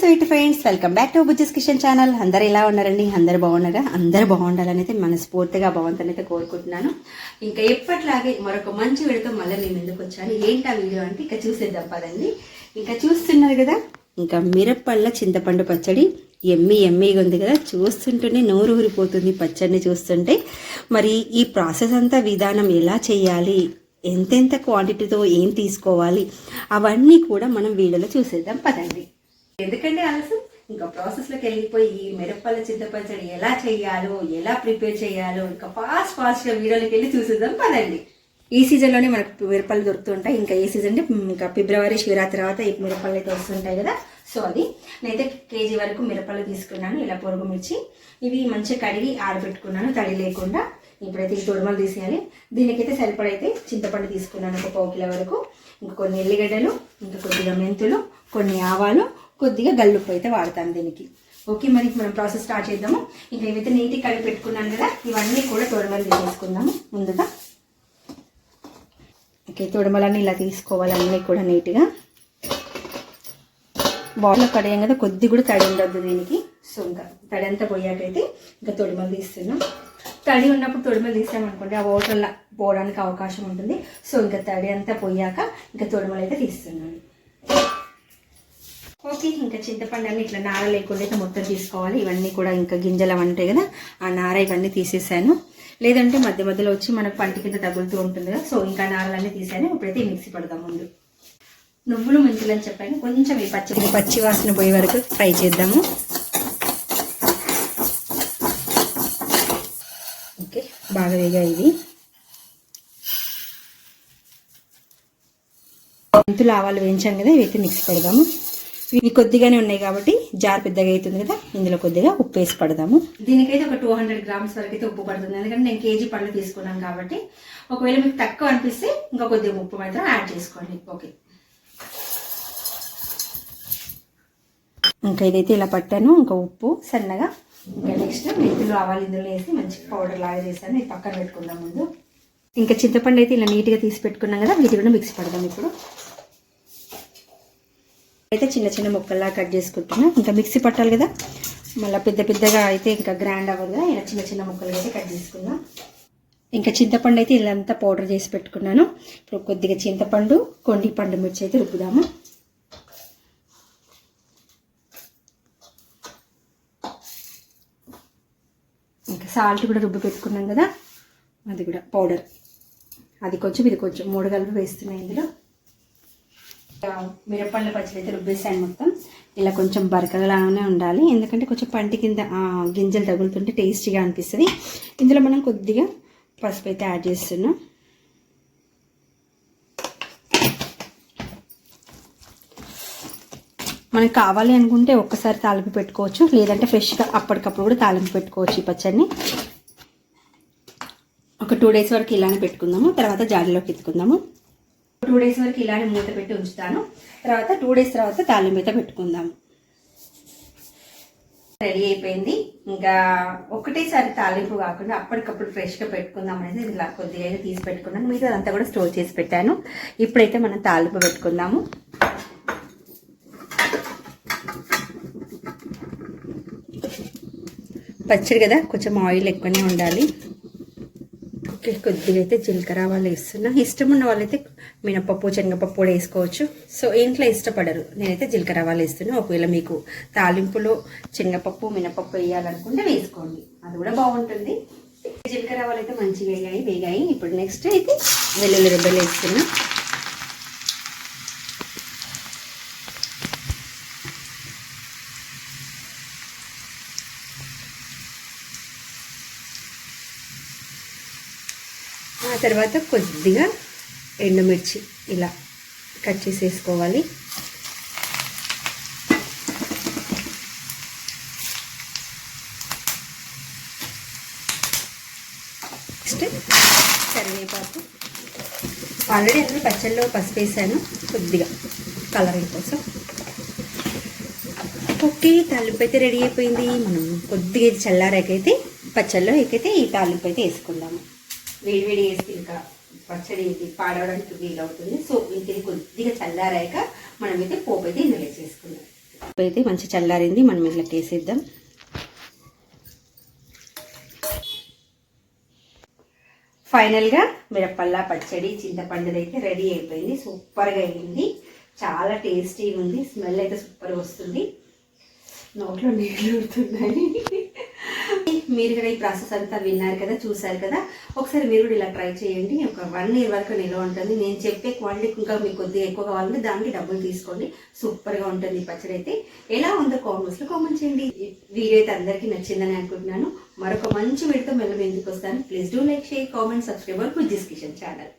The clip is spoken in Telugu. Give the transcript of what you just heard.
Sweet friends welcome back to Bujjis Kishan channel అందరు ఎలా ఉన్నారండి? అందరు బాగున్నారా? అందరు బాగుండాలని అయితే మనస్ఫూర్తిగా భగవంతుని అయితే కోరుకుంటున్నాను. ఇంకా ఎప్పట్లాగే మరొక మంచి వీడియోతో మళ్ళీ మేము ఎందుకు వచ్చాను. ఏంటి ఆ వీడియో అంటే ఇంకా చూసేద్దాం పదండి. ఇంకా చూస్తున్నారు కదా? ఇంకా మిరప్పళ్ళ చింతపండు పచ్చడి ఎమ్మి ఎమ్మిగా ఉంది కదా? చూస్తుంటేనే నోరు ఊరిపోతుంది పచ్చడిని చూస్తుంటే. మరి ఈ ప్రాసెస్ అంతా విధానం ఎలా చేయాలి? ఎంతెంత క్వాంటిటీతో ఏం తీసుకోవాలి? అవన్నీ కూడా మనం వీడియోలో చూసేద్దాం పదండి. ఎందుకంటే ఆలస్యం? ఇంకా ప్రాసెస్లోకి వెళ్ళిపోయి ఈ మిరపల్ల చింతపచ్చడి ఎలా చేయాలో ఎలా ప్రిపేర్ చేయాలో ఇంకా ఫాస్ట్ ఫాస్ట్గా వీడియోలోకి వెళ్ళి చూసేద్దాం పదండి. ఈ సీజన్లోనే మనకు మిరపలు దొరుకుతుంటాయి. ఇంకా ఏ సీజన్ అంటే ఇంకా ఫిబ్రవరి శివరాత్రి తర్వాత ఈ మిరపలు అయితే వస్తుంటాయి కదా. సో అది నేనైతే కేజీ వరకు మిరపలు తీసుకున్నాను. ఇలా పొరుగు మిర్చి. ఇవి మంచిగా కడిగి ఆరబెట్టుకున్నాను తడి లేకుండా. ఇప్పుడైతే ఈ తొడుమలు తీసేయాలి. దీనికైతే సరిపడైతే చింతపండు తీసుకున్నాను ఒక పావు కిలో వరకు. ఇంకా కొన్ని ఎల్లిగడ్డలు ఇంకా కొద్దిగా మెంతులు కొన్ని ఆవాలు కొద్దిగా గల్లుప్పు అయితే వాడతాను దీనికి. ఓకే మరి మనం ప్రాసెస్ స్టార్ట్ చేద్దాము. ఇంకా ఏవైతే నీట్గా కడిగి పెట్టుకున్నాను కదా ఇవన్నీ కూడా తొడమలు తీసేసుకుందాము ముందుగా. ఓకే తొడమలన్నీ ఇలా తీసుకోవాలి అన్నీ కూడా నీట్గా. బాల్లో కడియాం కదా కొద్ది కూడా తడి ఉండద్దు దీనికి. సో ఇంకా తడి అంతా పోయాకైతే ఇంకా తొడిమలు తీస్తున్నాం. తడి ఉన్నప్పుడు తొడిమలు తీసామనుకోండి ఆ వాటర్లో పోవడానికి అవకాశం ఉంటుంది. సో ఇంకా తడి అంతా పోయాక ఇంకా తొడిమలు అయితే తీస్తున్నాను. ఓకే ఇంకా చింతపండు అన్ని ఇట్లా నార లేకుండా అయితే మొత్తం తీసుకోవాలి. ఇవన్నీ కూడా ఇంకా గింజలు అంటాయి ఉంటాయి కదా ఆ నార ఇవన్నీ తీసేసాను. లేదంటే మధ్య మధ్యలో వచ్చి మనకు పంటి కింద తగులుతూ ఉంటుంది కదా సో ఇంకా నారలన్నీ తీసాను ఇప్పుడైతే మిక్సీ పడదాం ముందు. నువ్వులు మెంతులు అని చెప్పాను. కొంచెం ఈ పచ్చి పచ్చి వాసన పోయే వరకు ఫ్రై చేద్దాము. ఓకే బాగా వేగా ఇది. మెంతులు ఆవాలు వేయించాం కదా ఇవైతే మిక్సీ పెడదాము. ఇవి కొద్దిగానే ఉన్నాయి కాబట్టి జార్ పెద్దగా అవుతుంది కదా ఇందులో కొద్దిగా ఉప్పు వేసి పడదాము. దీనికైతే ఒక టూ హండ్రెడ్ గ్రామ్స్ వరకు అయితే ఉప్పు పడుతుంది. ఎందుకంటే నేను కేజీ పళ్ళు తీసుకున్నాను కాబట్టి ఒకవేళ మీకు తక్కువ అనిపిస్తే ఇంకా కొద్దిగా ఉప్పు మాత్రం యాడ్ చేసుకోండి. ఓకే ఇంకా ఇదైతే ఇలా పట్టాను. ఇంకా ఉప్పు సన్నగా. ఇంకా నెక్స్ట్ మెంతులు ఆవాలు ఇందులో వేసి మంచి పౌడర్ లాగా చేశాను. ఇది పక్కన పెట్టుకుందాం ముందు. ఇంకా చింతపండు అయితే ఇలా నీట్గా తీసి పెట్టుకున్నాం కదా వీటి కూడా మిక్స్ పడదాం ఇప్పుడు. అయితే చిన్న చిన్న ముక్కల్లా కట్ చేసుకుంటున్నా ఇంకా మిక్సీ పట్టాలి కదా. మళ్ళీ పెద్ద పెద్దగా అయితే ఇంకా గ్రాండ్ అవ్వదు కదా. ఇలా చిన్న చిన్న ముక్కలు అయితే కట్ చేసుకుందాం. ఇంకా చింతపండు అయితే ఇలాంతా పౌడర్ చేసి పెట్టుకున్నాను. ఇప్పుడు కొద్దిగా చింతపండు కొండి పండు మిర్చి అయితే రుబ్బుదాము. ఇంకా సాల్ట్ కూడా రుబ్బు పెట్టుకున్నాం కదా. అది కూడా పౌడర్. అది కొంచెం ఇది కొంచెం. మూడు కలిపి వేస్తున్నాయి ఇందులో. మిరపండ్ల పచ్చడి అయితే రుబ్బేసాను మొత్తం. ఇలా కొంచెం బరకలాగానే ఉండాలి. ఎందుకంటే కొంచెం పంటి కింద గింజలు తగులుతుంటే టేస్టీగా అనిపిస్తుంది. ఇందులో మనం కొద్దిగా పసుపు అయితే యాడ్ చేస్తున్నాం. మనకు కావాలి అనుకుంటే ఒక్కసారి తాలింపు పెట్టుకోవచ్చు. లేదంటే ఫ్రెష్గా అప్పటికప్పుడు కూడా తాలింపు పెట్టుకోవచ్చు ఈ పచ్చడిని. ఒక టూ డేస్ వరకు ఇలానే పెట్టుకుందాము. తర్వాత జాడీలోకి ఎత్తుకుందాము. టూ డేస్ వరకు ఇలానే మూత పెట్టి ఉంచుతాను. తర్వాత టూ డేస్ తర్వాత తాలింపు అయితే పెట్టుకుందాము రెడీ అయిపోయింది. ఇంకా ఒకటేసారి తాలింపు కాకుండా అప్పటికప్పుడు ఫ్రెష్గా పెట్టుకుందాం అనేది ఇలా కొద్దిగా తీసి పెట్టుకున్నాను. మిగతా అదంతా కూడా స్టోర్ చేసి పెట్టాను. ఇప్పుడైతే మనం తాలింపు పెట్టుకుందాము. పచ్చడి కదా కొంచెం ఆయిల్ ఎక్కువనే ఉండాలి. కొద్దిగా అయితే జీలకర్ర వాళ్ళు వేస్తున్నా. ఇష్టం ఉన్న వాళ్ళైతే మినపప్పు శనగపప్పు కూడా వేసుకోవచ్చు. సో ఇంట్లో ఇష్టపడరు. నేనైతే జీలకర్ర వాళ్ళు వేస్తున్నాను ఒకవేళ మీకు తాలింపులో శనగపప్పు మినపప్పు వేయాలనుకుంటే వేసుకోండి. అది కూడా బాగుంటుంది. జీలకర్ర వాళ్ళు అయితే మంచిగా వేయాయి వేగాయి. ఇప్పుడు నెక్స్ట్ అయితే వెల్లుల్లి రెబ్బలు వేస్తున్నా. ఆ తర్వాత కొద్దిగా ఎండుమిర్చి ఇలా కట్ చేసి వేసుకోవాలి నెక్స్ట్ కరివేపాకు. ఆల్రెడీ అందులో పచ్చళ్ళలో పసుపు వేసాను కొద్దిగా కలరింగ్ కోసం. ఓకే తాలింపు అయితే రెడీ అయిపోయింది. మనం కొద్దిగా చల్లారాకైతే పచ్చళ్ళలో ఎక్కైతే ఈ తాలింపు అయితే వేసుకుందాము. వేడి వేడి వేస్తే ఇంకా పచ్చడి ఇది పాడవడానికి వీలవుతుంది. సో ఇది కొద్దిగా చల్లారాక మనం అయితే పోపు అయితే ఇందులో వేసేసుకుందాం. అయితే మంచి చల్లారింది. మనం ఇట్లా వేసేద్దాం. ఫైనల్గా మిరపల్లా పచ్చడి చింతపండుది అయితే రెడీ అయిపోయింది. సూపర్గా అయింది. చాలా టేస్టీగా ఉంది. స్మెల్ అయితే సూపర్గా వస్తుంది. నోట్లో నీళ్ళు ఊరుతున్నాయి. మీరు కూడా ఈ ప్రాసెస్ అంతా విన్నారు కదా చూసారు కదా. ఒకసారి మీరు కూడా ఇలా ట్రై చేయండి. ఒక వన్ ఇయర్ వరకు నిల్వ ఉంటుంది. నేను చెప్పే క్వాలిటీ ఇంకా మీకు కొద్దిగా ఎక్కువ కావాలంటే దానికి డబ్బులు తీసుకోండి. సూపర్గా ఉంటుంది ఈ పచ్చడి అయితే. ఎలా ఉందో కామెంట్స్లో కామెంట్ చేయండి. వీడియో అయితే అందరికీ నచ్చిందని అనుకుంటున్నాను. మరొక మంచి వీడితో మళ్ళీ ఎందుకు వస్తాను. Please do like share comment subscriber కుజిస్ Kishan channel